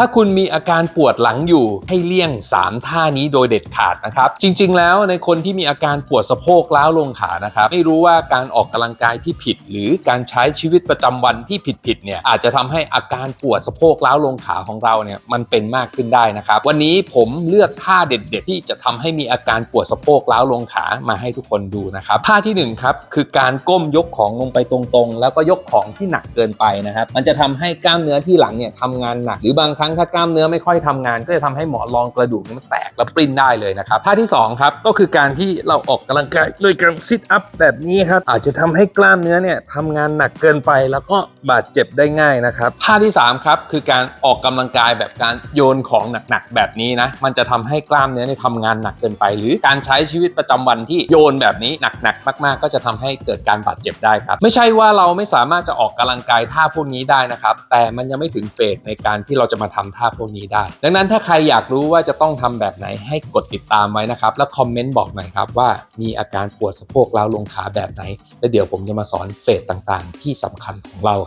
ถ้าคุณมีอาการปวดหลังอยู่ให้เลี่ยง 3 ท่านี้โดยเด็ดขาดนะครับ จริง ๆ แล้วในคนที่มีอาการปวดสะโพกล้าวลงขานะครับไม่รู้ว่าการออกกำลังกายที่ผิด หรือการใช้ชีวิตประจำวันที่ผิดๆเนี่ยอาจจะทำให้อาการปวดสะโพกล้าวลงขาของเราเนี่ยมันเป็นมากขึ้นได้นะครับ วันนี้ผมเลือกท่าเด็ด ๆ ที่จะทำให้มีอาการปวดสะโพกล้าวลงขามาให้ทุกคนดูนะครับท่าที่หนึ่งครับคือการก้มยกของลงไปตรงๆ แล้วก็ยกของที่หนักเกินไปนะครับมันจะทำให้กล้ามเนื้อที่หลังเนี่ยทำงานหนักหรือบางครั้งถ้ากล้ามเนื้อไม่ค่อยทำงาน ก็จะทำให้หมอนรองกระดูกนี่มันแตกแล้วปริ้นได้เลยนะครับท่าที่สองครับก็คือการที่เราออกกำลังกายโดยการซิทอัพแบบนี้ครับอาจจะทำให้กล้ามเนื้อเนี่ยทำงานหนักเกินไปแล้วก็บาดเจ็บได้ง่ายนะครับท่าที่สามครับคือการออกกำลังกายแบบการโยนของหนักๆแบบนี้นะมันจะทำให้กล้ามเนื้อเนี่ยทำงานหนักเกินไป หรือการใช้ชีวิตประจำวันที่โยนแบบนี้หนักๆมากๆ ก็จะทำให้เกิดการบาดเจ็บได้ครับไม่ใช่ว่าเราไม่สามารถจะออกกำลังกายท่าพวกนี้ได้นะครับแต่มันยังไม่ถึงเฟสในการที่เราจะมาทำท่าพวกนี้ได้ ดังนั้นถ้าใครอยากรู้ว่าจะต้องทำแบบไหนให้กดติดตามไว้นะครับ แล้วคอมเมนต์บอกหน่อยครับว่ามีอาการปวดสะโพกล้าวลงขาแบบไหน แล้วเดี๋ยวผมจะมาสอนเฟสต่างๆ ที่สำคัญของเรากัน